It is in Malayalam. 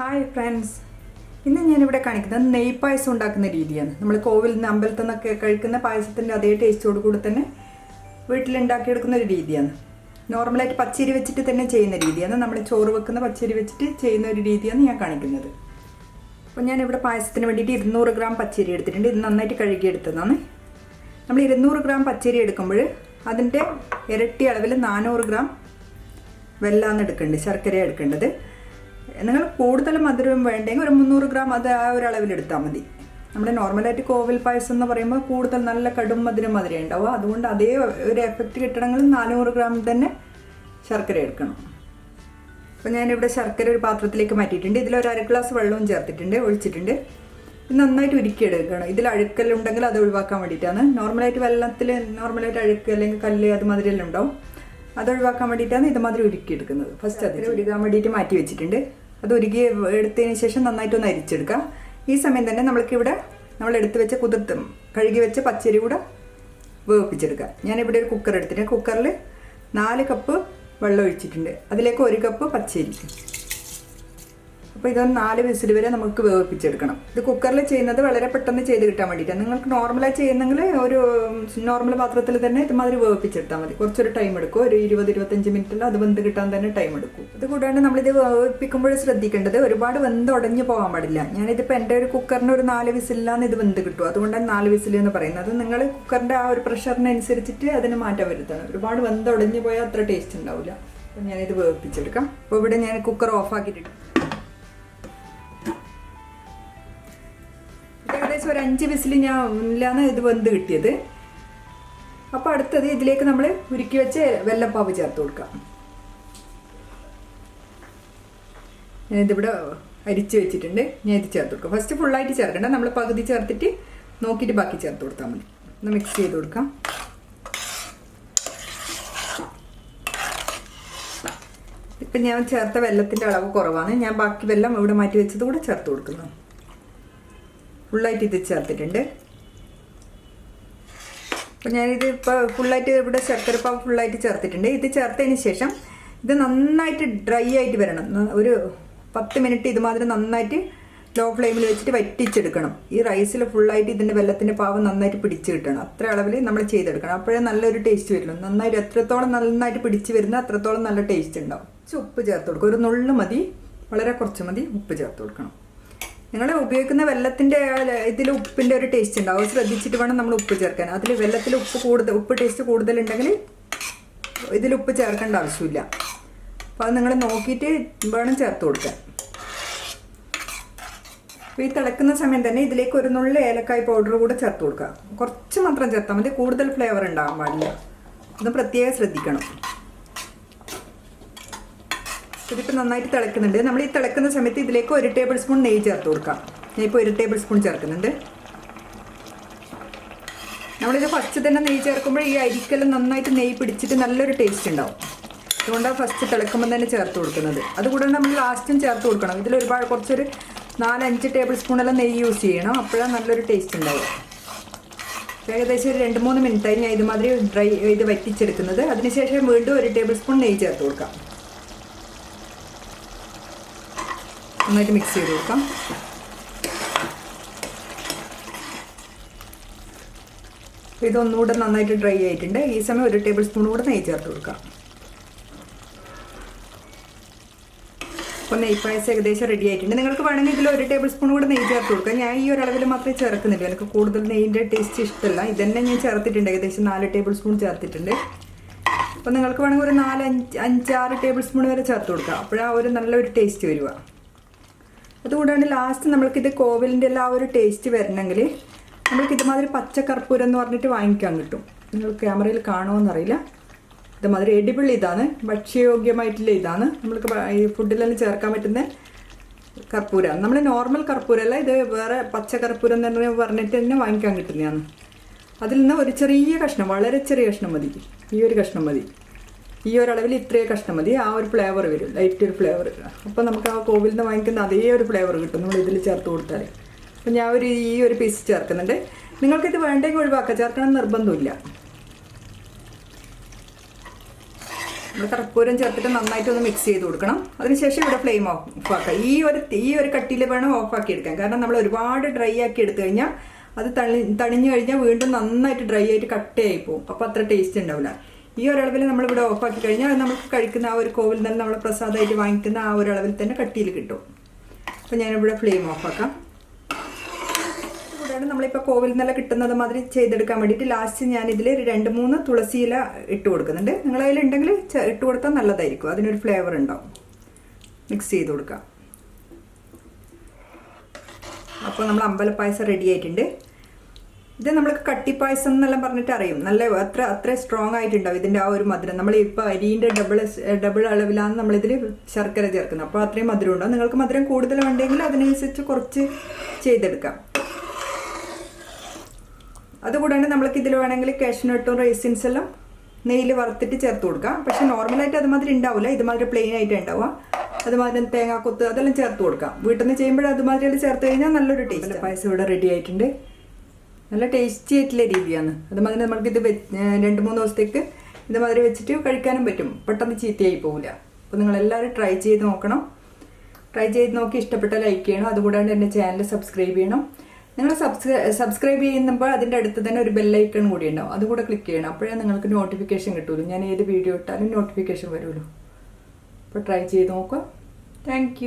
ഹായ് ഫ്രണ്ട്സ് ഇന്ന് ഞാനിവിടെ കാണിക്കുന്നത് നെയ് പായസം ഉണ്ടാക്കുന്ന രീതിയാണ്. നമ്മൾ കോവിൽ നിന്ന് അമ്പലത്തിൽ നിന്നൊക്കെ കഴിക്കുന്ന പായസത്തിന്റെ അതേ ടേസ്റ്റോട് കൂടി തന്നെ വീട്ടിലുണ്ടാക്കിയെടുക്കുന്ന ഒരു രീതിയാണ്. നോർമലായിട്ട് പച്ചരി വെച്ചിട്ട് തന്നെ ചെയ്യുന്ന രീതിയാണ്. നമ്മൾ ചോറ് വെക്കുന്ന പച്ചരി വെച്ചിട്ട് ചെയ്യുന്ന ഒരു രീതിയാണ് ഞാൻ കാണിക്കുന്നത്. അപ്പോൾ ഞാനിവിടെ പായസത്തിന് വേണ്ടിയിട്ട് ഇരുന്നൂറ് ഗ്രാം പച്ചരി എടുത്തിട്ടുണ്ട്. ഇത് നന്നായിട്ട് കഴുകിയെടുത്തതാണ് നമ്മൾ ഇരുന്നൂറ് ഗ്രാം പച്ചരി എടുക്കുമ്പോൾ അതിന്റെ ഇരട്ടി അളവിൽ നാനൂറ് ഗ്രാം വെല്ലാന്ന് എടുക്കേണ്ടത്. ശർക്കര എടുക്കേണ്ടത്. നിങ്ങൾ കൂടുതൽ മധുരം വേണ്ടെങ്കിൽ ഒരു മുന്നൂറ് ഗ്രാം അത് ആ ഒരു അളവിലെടുത്താൽ മതി. നമ്മൾ നോർമലായിട്ട് കോവിൽ പായസം എന്ന് പറയുമ്പോൾ കൂടുതൽ നല്ല കടും മധുരം മധുരം ഉണ്ടാവും അതുകൊണ്ട് അതേ ഒരു എഫക്റ്റ് കിട്ടണമെങ്കിൽ നാനൂറ് ഗ്രാം തന്നെ ശർക്കര എടുക്കണം. അപ്പോൾ ഞാനിവിടെ ശർക്കര ഒരു പാത്രത്തിലേക്ക് മാറ്റിയിട്ടുണ്ട്. ഇതിൽ ഒരു അര ഗ്ലാസ് വെള്ളവും ചേർത്തിട്ടുണ്ട് ഒഴിച്ചിട്ടുണ്ട്. നന്നായിട്ട് ഉരുക്കിയെടുക്കണം. ഇതിൽ അഴുക്കലുണ്ടെങ്കിൽ അത് ഒഴിവാക്കാൻ വേണ്ടിയിട്ടാണ്. നോർമലായിട്ട് വെള്ളത്തിൽ നോർമലായിട്ട് അഴുക്ക് അല്ലെങ്കിൽ കല്ല് അത് മാതിരിയെല്ലാം ഉണ്ടാവും. അത് ഒഴിവാക്കാൻ വേണ്ടിയിട്ടാണ് ഇതുമാതിരി ഉരുക്കിയെടുക്കുന്നത്. ഫസ്റ്റ് അതിൽ ഉരുക്കാൻ വേണ്ടിയിട്ട് മാറ്റി വെച്ചിട്ടുണ്ട്. അത് ഒരുകി എടുത്തതിന് ശേഷം നന്നായിട്ടൊന്ന് അരിച്ചെടുക്കുക. ഈ സമയം തന്നെ നമ്മൾക്കിവിടെ നമ്മൾ എടുത്ത് വെച്ച കുതിർത്ത് കഴുകി വെച്ച പച്ചരി കൂടെ വേവിപ്പിച്ചെടുക്കുക. ഞാനിവിടെ ഒരു കുക്കർ എടുത്തിട്ടുണ്ട്. കുക്കറിൽ നാല് കപ്പ് വെള്ളം ഒഴിച്ചിട്ടുണ്ട്. അതിലേക്ക് ഒരു കപ്പ് പച്ചരി. അപ്പോൾ ഇതൊന്ന് നാല് വിസിൽ വരെ നമുക്ക് വേവിപ്പിച്ചെടുക്കണം. ഇത് കുക്കറിൽ ചെയ്യുന്നത് വളരെ പെട്ടെന്ന് ചെയ്ത് കിട്ടാൻ വേണ്ടിയിട്ടാണ് നിങ്ങൾക്ക് നോർമലായി ചെയ്യുന്നെങ്കിൽ ഒരു നോർമൽ പാത്രത്തിൽ തന്നെ ഇതുമാതിരി വേവിപ്പിച്ചെടുത്താൽ മതി. കുറച്ചൊരു ടൈം എടുക്കും. ഒരു ഇരുപത് ഇരുപത്തഞ്ച് മിനിറ്റിൽ അത് വെന്ത് കിട്ടാൻ തന്നെ ടൈം എടുക്കും. ഇത് കൂടാണ്ട് നമ്മളിത് വേവിപ്പിക്കുമ്പോൾ ശ്രദ്ധിക്കേണ്ടത് ഒരുപാട് വെന്ത് ഉടഞ്ഞു പോകാൻ പാടില്ല. ഞാനിതിപ്പോൾ എന്റെ ഒരു കുക്കറിന് ഒരു നാല് വിസിലാണ് ഇത് വെന്ത് കിട്ടും അതുകൊണ്ടാണ് നാല് വിസിൽ എന്ന് പറയുന്നത്. നിങ്ങൾ കുക്കറിന്റെ ആ ഒരു പ്രഷറിനനുസരിച്ചിട്ട് അതിന് മാറ്റം വരുത്തണം. ഒരുപാട് വെന്ത് ഉടഞ്ഞു പോയാൽ അത്ര ടേസ്റ്റ് ഉണ്ടാവില്ല അപ്പോൾ ഞാനിത് വേവിപ്പിച്ചെടുക്കാം. അപ്പോൾ ഇവിടെ ഞാൻ കുക്കർ ഓഫ് ആക്കിയിട്ടുണ്ട് ഏകദേശം ഒരു അഞ്ച് വിസിൽ ഞാൻ ഇല്ലാന്ന് ഇത് വെന്ത് കിട്ടിയത്. അപ്പോൾ അടുത്തത് ഇതിലേക്ക് നമ്മൾ ഉരുക്കി വെച്ച് വെള്ളപ്പാവ് ചേർത്ത് കൊടുക്കാം. ഞാനിതിവിടെ അരിച്ച് വെച്ചിട്ടുണ്ട്. ഞാൻ ഇത് ചേർത്ത് കൊടുക്കാം. ഫസ്റ്റ് ഫുള്ളായിട്ട് ചേർക്കണ്ട. നമ്മൾ പകുതി ചേർത്തിട്ട് നോക്കിയിട്ട് ബാക്കി ചേർത്ത് കൊടുത്താൽ മതി. ഒന്ന് മിക്സ് ചെയ്ത് കൊടുക്കാം. ഇപ്പം ഞാൻ ചേർത്ത വെള്ളത്തിന്റെ അളവ് കുറവാണ്. ഞാൻ ബാക്കി വെള്ളം ഇവിടെ മാറ്റി വെച്ചത് കൂടെ ചേർത്ത് കൊടുക്കുന്നു. ഫുള്ളായിട്ട് ഇത് ചേർത്തിട്ടുണ്ട്. അപ്പോൾ ഞാനിത് ഇപ്പോൾ ഫുള്ളായിട്ട് ഇവിടെ ശർക്കരപ്പാവ് ഫുള്ളായിട്ട് ചേർത്തിട്ടുണ്ട്. ഇത് ചേർത്തതിന് ശേഷം ഇത് നന്നായിട്ട് ഡ്രൈ ആയിട്ട് വരണം. ഒരു പത്ത് മിനിറ്റ് ഇതുമാതിരി നന്നായിട്ട് ലോ ഫ്ലെയിമിൽ വെച്ചിട്ട് വറ്റിച്ചെടുക്കണം. ഈ റൈസിൽ ഫുള്ളായിട്ട് ഇതിന്റെ വെള്ളത്തിന്റെ പാവ് നന്നായിട്ട് പിടിച്ച് കിട്ടണം. അത്ര അളവിൽ നമ്മൾ ചെയ്തെടുക്കണം. അപ്പോഴേ നല്ലൊരു ടേസ്റ്റ് വരുള്ളൂ നന്നായിട്ട് എത്രത്തോളം നന്നായിട്ട് പിടിച്ച് വരുന്ന അത്രത്തോളം നല്ല ടേസ്റ്റ് ഉണ്ടാവും. ഉപ്പ് ചേർത്ത് കൊടുക്കും. ഒരു നുള്ളു മതി. വളരെ കുറച്ച് മതി. ഉപ്പ് ചേർത്ത് കൊടുക്കണം. നിങ്ങൾ ഉപയോഗിക്കുന്ന വെള്ളത്തിന്റെ ഇതിൽ ഉപ്പിന്റെ ഒരു ടേസ്റ്റ് ഉണ്ടാവും. ശ്രദ്ധിച്ചിട്ട് വേണം നമ്മൾ ഉപ്പ് ചേർക്കാൻ. അതിൽ വെള്ളത്തിൽ ഉപ്പ് കൂടുതൽ ഉപ്പ് ടേസ്റ്റ് കൂടുതലുണ്ടെങ്കിൽ ഇതിൽ ഉപ്പ് ചേർക്കേണ്ട ആവശ്യമില്ല. അപ്പോൾ അത് നിങ്ങൾ നോക്കിയിട്ട് വേണം ചേർത്ത് കൊടുക്കാൻ. അപ്പോൾ ഈ തിളക്കുന്ന സമയം തന്നെ ഇതിലേക്ക് ഒരു നുള്ളി ഏലക്കായ് പൗഡർ കൂടെ ചേർത്ത് കൊടുക്കുക. കുറച്ച് മാത്രം ചേർത്താൽ മതി. കൂടുതൽ ഫ്ലേവർ ഉണ്ടാകാൻ പാടില്ല. അത് പ്രത്യേകം ശ്രദ്ധിക്കണം. ഇതിപ്പോൾ നന്നായിട്ട് തിളക്കുന്നുണ്ട്. നമ്മൾ ഈ തിളക്കുന്ന സമയത്ത് ഇതിലേക്ക് ഒരു ടേബിൾ സ്പൂൺ നെയ്യ് ചേർത്ത് കൊടുക്കാം. ഞാൻ ഇപ്പോൾ ഒരു ടേബിൾ സ്പൂൺ ചേർക്കുന്നുണ്ട്. നമ്മളിത് ഫസ്റ്റ് തന്നെ നെയ്യ് ചേർക്കുമ്പോൾ ഈ അരിക്കെല്ലാം നന്നായിട്ട് നെയ്യ് പിടിച്ചിട്ട് നല്ലൊരു ടേസ്റ്റ് ഉണ്ടാവും. അതുകൊണ്ടാണ് ഫസ്റ്റ് തിളക്കുമ്പോൾ തന്നെ ചേർത്ത് കൊടുക്കുന്നത്. അതുകൂടാതെ നമ്മൾ ലാസ്റ്റും ചേർത്ത് കൊടുക്കണം. ഇതിൽ ഒരുപാട് കുറച്ചൊരു നാലഞ്ച് ടേബിൾ സ്പൂണെല്ലാം നെയ്യ് യൂസ് ചെയ്യണം. അപ്പോഴാണ് നല്ലൊരു ടേസ്റ്റ് ഉണ്ടാവും ഏകദേശം ഒരു രണ്ട് മൂന്ന് മിനിറ്റായി ഞാൻ ഇതുമാതിരി ഡ്രൈ ഇത് വറ്റിച്ചെടുക്കുന്നത്. അതിനുശേഷം വീണ്ടും ഒരു ടേബിൾ സ്പൂൺ നെയ്യ് ചേർത്ത് കൊടുക്കാം. നന്നായിട്ട് മിക്സ് ചെയ്ത് കൊടുക്കാം. ഇതൊന്നുകൂടെ നന്നായിട്ട് ഡ്രൈ ആയിട്ടുണ്ട്. ഈ സമയം ഒരു ടേബിൾ സ്പൂൺ കൂടെ നെയ്യ് ചേർത്ത് കൊടുക്കാം. അപ്പോൾ നെയ് പായസം ഏകദേശം റെഡി ആയിട്ടുണ്ട്. നിങ്ങൾക്ക് വേണമെങ്കിൽ ഇതിൽ ഒരു ടേബിൾ സ്പൂൺ കൂടെ നെയ്യ് ചേർത്ത് കൊടുക്കാം. ഞാൻ ഈ ഒരു അളവിൽ മാത്രമേ ചേർക്കുന്നില്ല. എനിക്ക് കൂടുതൽ നെയ്യിന്റെ ടേസ്റ്റ് ഇഷ്ടമല്ല. ഇതന്നെ ഞാൻ ചേർത്തിട്ടുണ്ട്. ഏകദേശം നാല് ടേബിൾ സ്പൂൺ ചേർത്തിട്ടുണ്ട്. അപ്പോൾ നിങ്ങൾക്ക് വേണമെങ്കിൽ ഒരു നാല് അഞ്ച് അഞ്ചാറ് ടേബിൾ സ്പൂൺ വരെ ചേർത്ത് കൊടുക്കാം. അപ്പോഴാണ് ഒരു നല്ലൊരു ടേസ്റ്റ് വരിക അതുകൂടാണ്ട് ലാസ്റ്റ് നമ്മൾക്കിത് കോവിലിന്റെ എല്ലാ ഒരു ടേസ്റ്റ് വരണമെങ്കിൽ നമ്മൾക്ക് ഇതുമാതിരി പച്ചക്കർപ്പൂരം എന്ന് പറഞ്ഞിട്ട് വാങ്ങിക്കാൻ കിട്ടും. നിങ്ങൾ ക്യാമറയിൽ കാണുമെന്നറിയില്ല ഇതുമാതിരി എഡിബിൾ ഇതാണ്. ഭക്ഷ്യയോഗ്യമായിട്ടുള്ള ഇതാണ്. നമ്മൾക്ക് ഈ ഫുഡിലെല്ലാം ചേർക്കാൻ പറ്റുന്ന കർപ്പൂരമാണ് നമ്മൾ നോർമൽ കർപ്പൂരമല്ല ഇത് വേറെ പച്ച കർപ്പൂരം എന്ന് പറഞ്ഞിട്ട് തന്നെ വാങ്ങിക്കാൻ കിട്ടുന്നതാണ്. അതിൽ നിന്ന് ഒരു ചെറിയ കഷ്ണം വളരെ ചെറിയ കഷ്ണം മതി. ഈ ഒരു കഷ്ണം മതി. ഈ ഒരളവിൽ ഇത്രയും കഷ്ണം മതി. ആ ഒരു ഫ്ലേവർ വരും. ലൈറ്റ് ഒരു ഫ്ലേവർ അപ്പോൾ നമുക്ക് ആ കോവിലിൽ നിന്ന് വാങ്ങിക്കുന്ന അതേ ഒരു ഫ്ലേവർ കിട്ടും. നമ്മൾ ഇതിൽ ചേർത്ത് കൊടുത്താൽ അപ്പോൾ ഞാൻ ഒരു ഈ ഒരു പീസ് ചേർക്കുന്നുണ്ട്. നിങ്ങൾക്കിത് വേണ്ടെങ്കിൽ ഒഴിവാക്കാം. ചേർക്കണം നിർബന്ധമില്ല. നമ്മൾ കർപ്പൂരം ചേർത്തിട്ട് നന്നായിട്ട് ഒന്ന് മിക്സ് ചെയ്ത് കൊടുക്കണം. അതിനുശേഷം ഇവിടെ ഫ്ലെയിം ഓഫ് ആക്കാം. ഈ ഒരു ഈ ഒരു കട്ടിയിൽ വേണം ഓഫ് ആക്കി എടുക്കാൻ. കാരണം നമ്മൾ ഒരുപാട് ഡ്രൈ ആക്കി എടുത്തു കഴിഞ്ഞാൽ അത് തണി തണിഞ്ഞു കഴിഞ്ഞാൽ വീണ്ടും നന്നായിട്ട് ഡ്രൈ ആയിട്ട് കട്ടയായി പോകും അപ്പോൾ അത്ര ടേസ്റ്റ് ഉണ്ടാവില്ല. ഈ ഒരളവിൽ നമ്മളിവിടെ ഓഫാക്കി കഴിഞ്ഞാൽ നമുക്ക് കഴിക്കുന്ന ആ ഒരു കോവിൽ തന്നെ നമ്മൾ പ്രസാദമായിട്ട് വാങ്ങിക്കുന്ന ആ ഒരു അളവിൽ തന്നെ കട്ടിയിൽ കിട്ടും. അപ്പോൾ ഞാനിവിടെ ഫ്ലെയിം ഓഫ് ആക്കാം കൂടാതെ നമ്മളിപ്പോൾ കോവിൽ നിന്നെല്ലാം കിട്ടുന്നത് മാതിരി ചെയ്തെടുക്കാൻ വേണ്ടിയിട്ട് ലാസ്റ്റ് ഞാനിതിൽ രണ്ട് മൂന്ന് തുളസി ഇല ഇട്ട് കൊടുക്കുന്നുണ്ട്. ചെ- ഇട്ട് കൊടുത്താൽ നല്ലതായിരിക്കും. അതിനൊരു ഫ്ലേവർ ഉണ്ടാവും. മിക്സ് ചെയ്ത് കൊടുക്കാം. അപ്പോൾ നമ്മൾ അമ്പലപ്പായസം റെഡി ആയിട്ടുണ്ട്. ഇത് നമ്മൾ കട്ടിപ്പായസം എന്നെല്ലാം പറഞ്ഞിട്ട് അറിയും. നല്ല അത്ര അത്ര സ്ട്രോങ് ആയിട്ടുണ്ടാവും ഇതിന്റെ ആ ഒരു മധുരം. നമ്മൾ ഇപ്പോൾ അരിന്റെ ഡബിൾ ഡബിൾ അളവിലാണ് നമ്മളിതിൽ ശർക്കര ചേർക്കുന്നത്. അപ്പോൾ അത്രയും മധുരം ഉണ്ടാവും. നിങ്ങൾക്ക് മധുരം കൂടുതൽ വേണ്ടെങ്കിൽ അതിനനുസരിച്ച് കുറച്ച് ചെയ്തെടുക്കാം. അതുകൂടാണ്ട് നമ്മൾക്ക് ഇതിൽ വേണമെങ്കിൽ കാഷ്നട്ടും റേസിൻസ് എല്ലാം നെയ്യിൽ വറുത്തിട്ട് ചേർത്ത് കൊടുക്കാം. പക്ഷെ നോർമലായിട്ട് അതുമാതിരി ഉണ്ടാവില്ല ഇതുമാതിരി പ്ലെയിൻ ആയിട്ട് ഉണ്ടാവുക. അതുമാതിരി തേങ്ങാക്കൊത്ത് അതെല്ലാം ചേർത്ത് കൊടുക്കാം. വീട്ടിൽ നിന്ന് ചെയ്യുമ്പോൾ അതുമാതിരി ചേർത്ത് കഴിഞ്ഞാൽ നല്ലൊരു ടേസ്റ്റ് പായസം ഇവിടെ റെഡി ആയിട്ടുണ്ട്. നല്ല ടേസ്റ്റി ആയിട്ടുള്ള രീതിയാണ്. അതുമാതിരി ഏർ രണ്ട് മൂന്ന് ദിവസത്തേക്ക് ഇതുമാതിരി വെച്ചിട്ട് കഴിക്കാനും പറ്റും. പെട്ടെന്ന് ചീത്തയായി പോവില്ല. അപ്പോൾ നിങ്ങളെല്ലാവരും ട്രൈ ചെയ്ത് നോക്കണം. ട്രൈ ചെയ്ത് നോക്കി ഇഷ്ടപ്പെട്ട ലൈക്ക് ചെയ്യണം. അതുകൂടാണ്ട് എന്റെ ചാനൽ സബ്സ്ക്രൈബ് ചെയ്യണം. നിങ്ങൾ സബ്സ്ക്രൈ സബ്സ്ക്രൈബ് ചെയ്യുമ്പോൾ അതിന്റെ അടുത്ത് തന്നെ ഒരു ബെല്ലൈക്കൺ കൂടി ഉണ്ടാവും. അതുകൂടെ ക്ലിക്ക് ചെയ്യണം. അപ്പോഴേ നിങ്ങൾക്ക് നോട്ടിഫിക്കേഷൻ കിട്ടുള്ളൂ. ഞാൻ ഏത് വീഡിയോ ഇട്ടാലും നോട്ടിഫിക്കേഷൻ വരുമല്ലോ അപ്പോൾ ട്രൈ ചെയ്ത് നോക്കുക. താങ്ക്